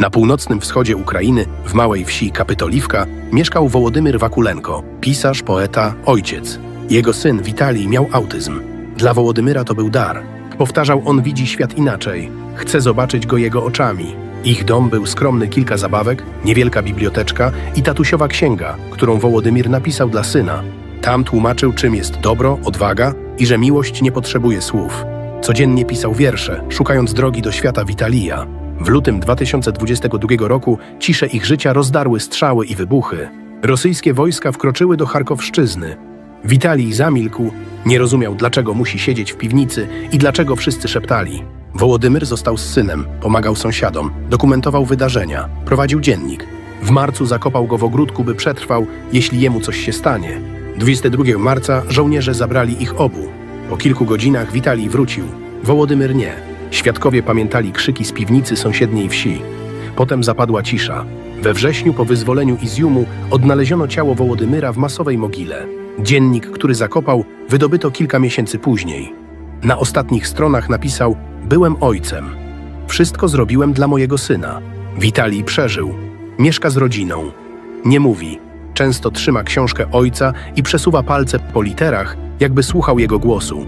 Na północnym wschodzie Ukrainy, w małej wsi Kapytoliwka, mieszkał Wołodymyr Wakulenko, pisarz, poeta, ojciec. Jego syn Witalij miał autyzm. Dla Wołodymyra to był dar. Powtarzał, on widzi świat inaczej. Chce zobaczyć go jego oczami. Ich dom był skromny kilka zabawek, niewielka biblioteczka i tatusiowa księga, którą Wołodymir napisał dla syna. Tam tłumaczył, czym jest dobro, odwaga i że miłość nie potrzebuje słów. Codziennie pisał wiersze, szukając drogi do świata Witalija. W lutym 2022 roku ciszę ich życia rozdarły strzały i wybuchy. Rosyjskie wojska wkroczyły do Charkowszczyzny. Witalij zamilkł, nie rozumiał, dlaczego musi siedzieć w piwnicy i dlaczego wszyscy szeptali. Wołodymyr został z synem, pomagał sąsiadom, dokumentował wydarzenia, prowadził dziennik. W marcu zakopał go w ogródku, by przetrwał, jeśli jemu coś się stanie. 22 marca żołnierze zabrali ich obu. Po kilku godzinach Witalij wrócił. Wołodymyr nie. Świadkowie pamiętali krzyki z piwnicy sąsiedniej wsi. Potem zapadła cisza. We wrześniu po wyzwoleniu Izjumu odnaleziono ciało Wołodymyra w masowej mogile. Dziennik, który zakopał, wydobyto kilka miesięcy później. Na ostatnich stronach napisał: Byłem ojcem. Wszystko zrobiłem dla mojego syna. Witalij przeżył. Mieszka z rodziną. Nie mówi. Często trzyma książkę ojca i przesuwa palce po literach, jakby słuchał jego głosu.